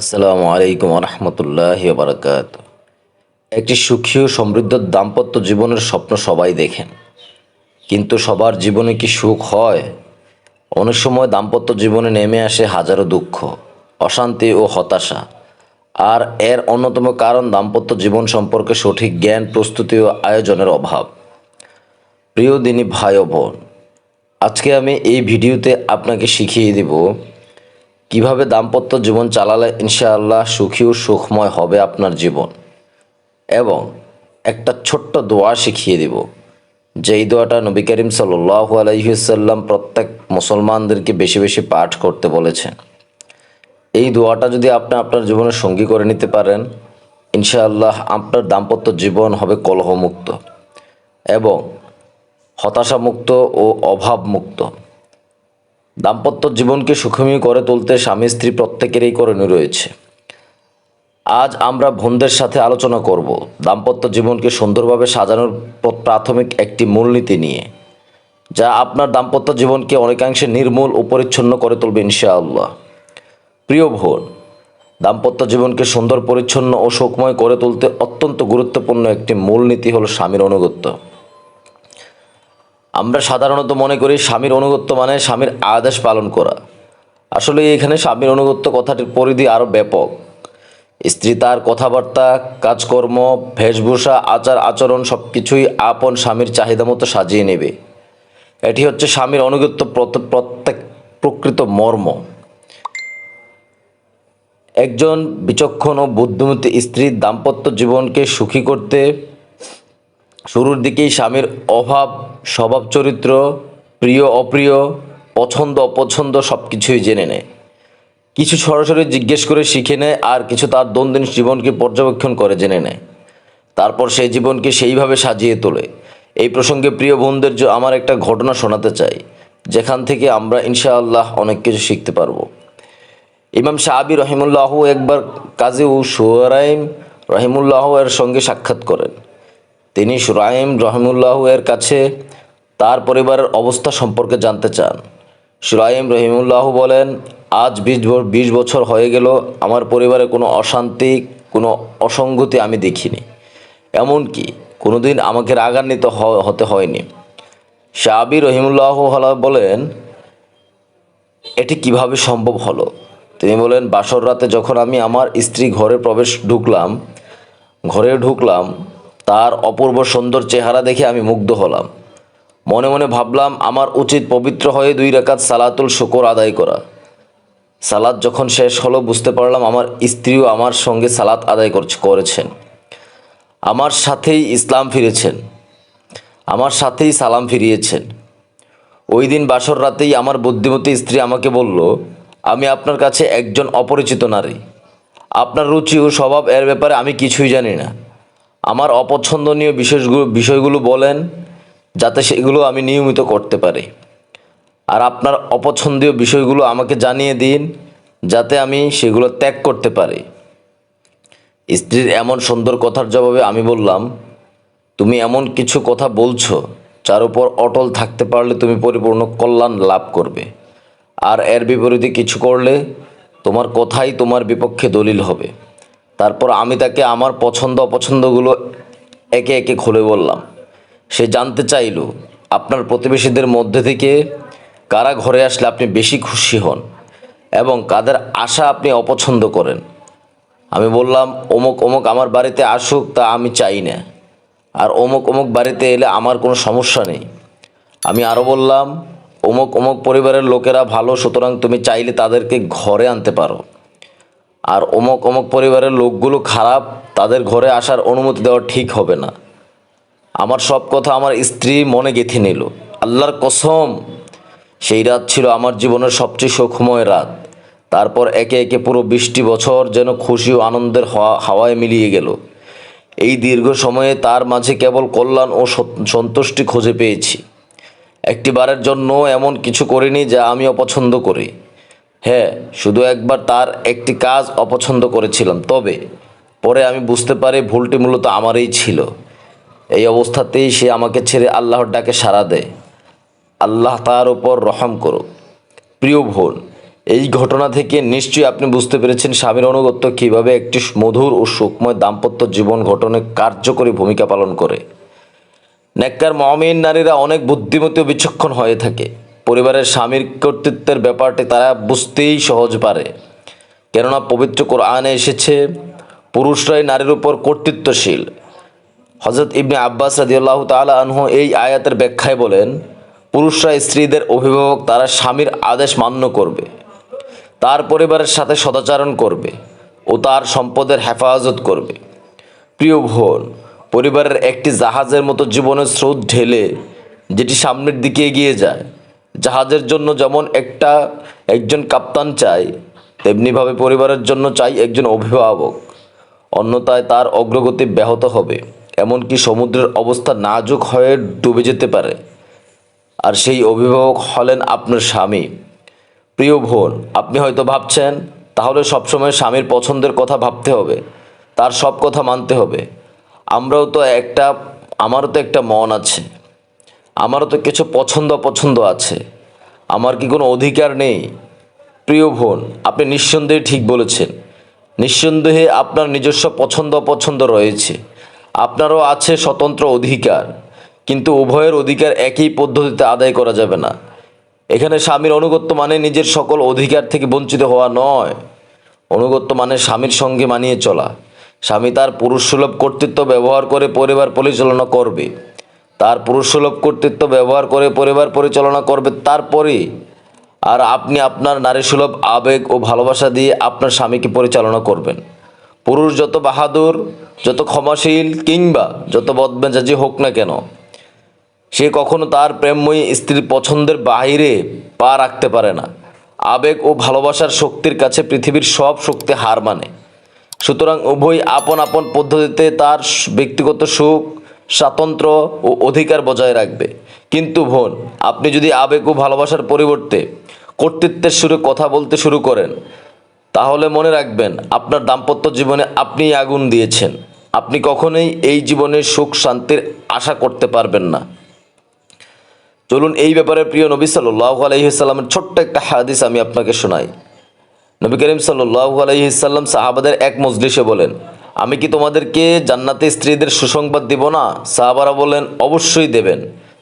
আসসালামু আলাইকুম রহমতুল্লাহ বারকাত একটি সুখী ও সমৃদ্ধ দাম্পত্য জীবনের স্বপ্ন সবাই দেখেন। কিন্তু সবার জীবনে কি সুখ হয়? অনেক সময় দাম্পত্য জীবনে নেমে আসে হাজারো দুঃখ, অশান্তি ও হতাশা। আর এর অন্যতম কারণ দাম্পত্য জীবন সম্পর্কে সঠিক জ্ঞান, প্রস্তুতি ও আয়োজনের অভাব। প্রিয় দিনী ভাই ও বোন, আজকে আমি এই ভিডিওতে আপনাকে শিখিয়ে দিব কীভাবে দাম্পত্য জীবন চালালে ইনশাআল্লাহ সুখী ও সুখময় হবে আপনার জীবন? এবং একটা ছোট্ট দোয়া শিখিয়ে দিব। যেই দোয়াটা নবী করিম সাল্লু আলহিসাল্লাম প্রত্যেক মুসলমানদেরকে বেশি বেশি পাঠ করতে বলেছেন। এই দোয়াটা যদি আপনি আপনার জীবনের সঙ্গী করে নিতে পারেন, ইনশাআল্লাহ আপনার দাম্পত্য জীবন হবে কলহমুক্ত এবং হতাশামুক্ত ও অভাবমুক্ত। দাম্পত্য জীবনকে সুখময় করে তুলতে স্বামী, স্ত্রী প্রত্যেকেরই করণীয় রয়েছে। আজ আমরা বোনদের সাথে আলোচনা করব দাম্পত্য জীবনকে সুন্দরভাবে সাজানোর প্রাথমিক একটি মূলনীতি নিয়ে, যা আপনার দাম্পত্য জীবনকে অনেকাংশে নির্মূল ও পরিচ্ছন্ন করে তুলবে ইনশাআল্লাহ। প্রিয় বোন দাম্পত্য জীবনকে সুন্দর, পরিচ্ছন্ন ও সুখময় করে তুলতে অত্যন্ত গুরুত্বপূর্ণ একটি মূলনীতি হলো স্বামীর অনুগত্য। আমরা সাধারণত মনে করি স্বামীর অনুগত্য মানে স্বামীর আদেশ পালন করা। আসলে এখানে স্বামীর অনুগত্য কথাটির পরিধি আরও ব্যাপক। স্ত্রী তার কথাবার্তা, কাজকর্ম, বেশভূষা, আচার, আচরণ সব কিছুই আপন স্বামীর চাহিদা মতো সাজিয়ে নেবে। এটি হচ্ছে স্বামীর অনুগত্য প্রত- প্রত্যেক প্রকৃত মর্ম। একজন বিচক্ষণ ও বুদ্ধিমতী স্ত্রীর দাম্পত্য জীবনকে সুখী করতে শুরুর দিকেই স্বামীর অভাব স্বভাব চরিত্র, প্রিয়, অপ্রিয়, পছন্দ, অপছন্দ সব কিছুই জেনে নেয়। কিছু সরাসরি জিজ্ঞেস করে শিখে নেয়, আর কিছু তার দৈনন্দিন জীবনকে পর্যবেক্ষণ করে জেনে নেয়। তারপর সেই জীবনকে সেইভাবে সাজিয়ে তোলে। এই প্রসঙ্গে প্রিয় বোনদের আমার একটা ঘটনা শোনাতে চাই, যেখান থেকে আমরা ইনশাআল্লাহ অনেক কিছু শিখতে পারব। ইমাম শাহাবি রহিমুল্লাহ একবার কাজী ও সুরাইম রহিমুল্লাহ এর সঙ্গে সাক্ষাৎ করেন। তিনি সুরাইম রহিমুল্লাহ এর কাছে তার পরিবারের অবস্থা সম্পর্কে জানতে চান। সুরাইম রহিমুল্লাহ বলেন, আজ বিশ বিশ বছর হয়ে গেল, আমার পরিবারে কোনো অশান্তি, কোনো অসঙ্গতি আমি দেখিনি। এমনকি কোনোদিন আমাকে রাগান্বিত হতে হয়নি। শাহাবি রহিমুল্লাহ বলেন, এটি কীভাবে সম্ভব হলো? তিনি বলেন, বাসর রাতে যখন আমি আমার স্ত্রী ঘরে প্রবেশ ঢুকলাম, ঘরে ঢুকলাম, তার অপূর্ব সুন্দর চেহারা দেখে আমি মুগ্ধ হলাম। মনে মনে ভাবলাম, আমার উচিত পবিত্র হয়ে দুই রাকাত সালাতুল শুকর আদায় করা। সালাত যখন শেষ হলো, বুঝতে পারলাম আমার স্ত্রীও আমার সঙ্গে সালাত আদায় করছে- করেছেন। আমার সাথেই ইসলাম ফিরেছেন। আমার সাথেই সালাম ফিরিয়েছেন। ওই দিন বাসর রাতেই আমার বুদ্ধিমতী স্ত্রী আমাকে বলল, আমি আপনার কাছে একজন অপরিচিত নারী। আপনার রুচি ও স্বভাব এর ব্যাপারে আমি কিছুই জানি না। আমার অপছন্দনীয় বিষয়গুলো বিষয়গুলো বলেন যাতে সেগুলো আমি নিয়মিত করতে পারি। আর আপনার অপছন্দীয় বিষয়গুলো আমাকে জানিয়ে দিন, যাতে আমি সেগুলো ত্যাগ করতে পারি। স্ত্রীর এমন সুন্দর কথার জবাবে আমি বললাম, তুমি এমন কিছু কথা বলছো, যার উপর অটল থাকতে পারলে তুমি পরিপূর্ণ কল্যাণ লাভ করবে। আর এর বিপরীতে কিছু করলে তোমার কথাই তোমার বিপক্ষে দলিল হবে। তারপর আমি তাকে আমার পছন্দ অপছন্দগুলো একে একে খুলে বললাম। সে জানতে চাইল, আপনার প্রতিবেশীদের মধ্যে থেকে কারা ঘরে আসলে আপনি বেশি খুশি হন এবং কাদের আশা আপনি অপছন্দ করেন। আমি বললাম, অমুক অমুক আমার বাড়িতে আসুক তা আমি চাই না। আর অমুক অমুক বাড়িতে এলে আমার কোনো সমস্যা নেই। আমি আরও বললাম, অমুক অমুক পরিবারের লোকেরা ভালো, সুতরাং তুমি চাইলে তাদেরকে ঘরে আনতে পারো। আর অমুক অমুক পরিবারের লোকগুলো খারাপ, তাদের ঘরে আসার অনুমতি দেওয়া ঠিক হবে না। আমার সব কথা আমার স্ত্রী মনে গেঁথে নিল। আল্লাহর কসম, সেই রাত ছিল আমার জীবনের সবচেয়ে সুখময় রাত। তারপর একে একে পুরো বৃষ্টি বছর যেন খুশি ও আনন্দের হাওয়া- হাওয়ায় মিলিয়ে গেল। এই দীর্ঘ সময়ে তার মাঝে কেবল কল্যাণ ও সন্তুষ্টি খুঁজে পেয়েছি। একটি বারের জন্য এমন কিছু করিনি যা আমি অপছন্দ করি। হ্যাঁ শুধু একবার তার একটি কাজ অপছন্দ করেছিলাম। তবে পরে আমি বুঝতে পারি ভুলটি মূলত আমারই ছিল। এই অবস্থাতেই সে আমাকে ছেড়ে আল্লাহর ডাকে সাড়া দেয়। আল্লাহ তার উপর রহম করুক। প্রিয় ভোন এই ঘটনা থেকে নিশ্চয়ই আপনি বুঝতে পেরেছেন স্বামীর অনুগত্য কীভাবে একটি মধুর ও সুখময় দাম্পত্য জীবন গঠনে কার্যকরী ভূমিকা পালন করে। নেককার মমিন নারীরা অনেক বুদ্ধিমতী ও বিচক্ষণ হয়ে থাকে। পরিবারের স্বামীর কর্তৃত্বের ব্যাপারটি তারা বুঝতেই সহজ পারে। কেননা পবিত্র কোরআনে এসেছে, পুরুষরাই নারীর উপর কর্তৃত্বশীল হজরত ইবনে আব্বাস রাদিয়াল্লাহ তাআলা আনহু এই আয়াতের ব্যাখ্যায় বলেন, পুরুষরা স্ত্রীদের অভিভাবক তারা স্বামীর আদেশ মান্য করবে, তার পরিবারের সাথে সদাচরণ করবে ও তার সম্পদের হেফাজত করবে। প্রিয় বোন, পরিবারের একটি জাহাজের মতো জীবনের স্রোত ঢেলে যেটি সামনের দিকে এগিয়ে যায়, জাহাজের জন্য যেমন একটা একজন কাপ্তান চাই, তেমনিভাবে পরিবারের জন্য চাই একজন অভিভাবক, অন্যথায় তার অগ্রগতি ব্যাহত হবে। এমনকি সমুদ্রের অবস্থা নাজুক হয়ে ডুবে যেতে পারে। আর সেই অভিভাবক হলেন আপনার স্বামী। প্রিয় বোন, আপনি হয়তো ভাবছেন, তাহলে সবসময় স্বামীর পছন্দের কথা ভাবতে হবে। তার সব কথা মানতে হবে। আমরাও তো একটা, আমারও তো একটা মন আছে। আমারও তো কিছু পছন্দ অপছন্দ আছে। আমার কি কোনো অধিকার নেই? প্রিয় বোন, আপনি নিঃসন্দেহে ঠিক বলেছেন। নিঃসন্দেহে আপনার নিজস্ব পছন্দ অপছন্দ রয়েছে। আপনারও আছে স্বতন্ত্র অধিকার, কিন্তু উভয়ের অধিকার একই পদ্ধতিতে আদায় করা যাবে না। এখানে স্বামীর অনুগত্য মানে নিজের সকল অধিকার থেকে বঞ্চিত হওয়া নয়। অনুগত্য মানে স্বামীর সঙ্গে মানিয়ে চলা। স্বামী তার পুরুষসুলভ কর্তৃত্ব ব্যবহার করে পরিবার পরিচালনা করবে। তার পুরুষসুলভ কর্তৃত্ব ব্যবহার করে পরিবার পরিচালনা করবে তারপরে আর আপনি আপনার নারীসুলভ আবেগ ও ভালোবাসা দিয়ে আপনার স্বামীকে পরিচালনা করবেন। পুরুষ যত বাহাদুর যত ক্ষমাশীল কিংবা যত বদমেজাজি হোক না কেন, সে কখনো তার প্রেমময়ী স্ত্রীর পছন্দের বাইরে পা রাখতে পারে না। আবেগ ও ভালোবাসার শক্তির কাছে পৃথিবীর সব শক্তি হার মানে। সুতরাং উভয় আপন আপন পদ্ধতিতে তার ব্যক্তিগত সুখ স্বাতন্ত্র্য ও অধিকার বজায় রাখবে। কিন্তু ভোন আপনি যদি আবেগ ও ভালোবাসার পরিবর্তে কর্তৃত্বের সুরে কথা বলতে শুরু করেন, তাহলে মনে রাখবেন, আপনার দাম্পত্য জীবনে আপনিই আগুন দিয়েছেন। আপনি কখনোই এই জীবনের সুখ শান্তির আশা করতে পারবেন না। চলুন এই ব্যাপারে প্রিয় নবী সাল্লাহ আলহিসাল্লামের ছোট্ট একটা হাদিস আমি আপনাকে শোনাই। নবী করিম সাল্লাহ আলহিসাল্লাম সাহাবাদের এক মজলিসে বলেন, আমি কি তোমাদেরকে জান্নাতে স্ত্রীদের সুসংবাদ দিব না? সাহাবারা বলেন অবশ্যই দেবেন।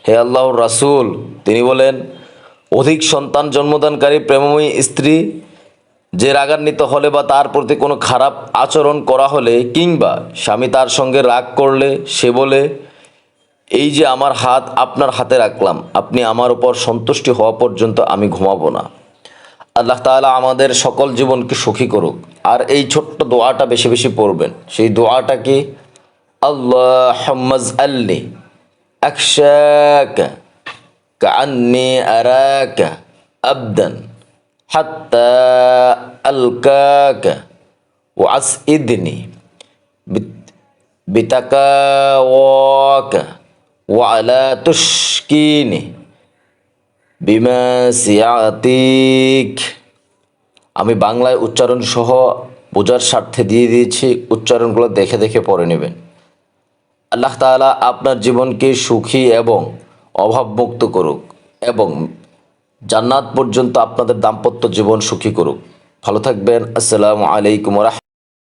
হে আল্লাহর রাসুল, তিনি বলেন, অধিক সন্তান জন্মদানকারী, প্রেমময়ী স্ত্রী যে রাগান্বিত হলে বা তার প্রতি কোনো খারাপ আচরণ করা হলে কিংবা স্বামী তার সঙ্গে রাগ করলে, সে বলে, এই যে আমার হাত আপনার হাতে রাখলাম, আপনি আমার উপর সন্তুষ্টি হওয়া পর্যন্ত আমি ঘুমাবো না। আল্লাহ তাআলা আমাদের সকল জীবনকে সুখী করুক। আর এই ছোট্ট দোয়াটা বেশি বেশি পড়বেন। সেই দোয়াটা কি? আল্লাহ আল্লি আরাক আবদান। হাত্তা আলকাক ও আস ইদনি বিতাকাওয়াক ওয়ালা তুষ্কিনি বিমা সিয়াতিক। আমি বাংলায় উচ্চারণ সহ বোঝার স্বার্থে দিয়ে দিয়েছি, উচ্চারণগুলো দেখে দেখে পড়ে নেবেন। আল্লাহ তালা আপনার জীবনকে সুখী এবং অভাবমুক্ত করুক এবং জান্নাত পর্যন্ত আপনাদের দাম্পত্য জীবন সুখী করুক। ভালো থাকবেন। আসসালামু আলাইকুম রাহ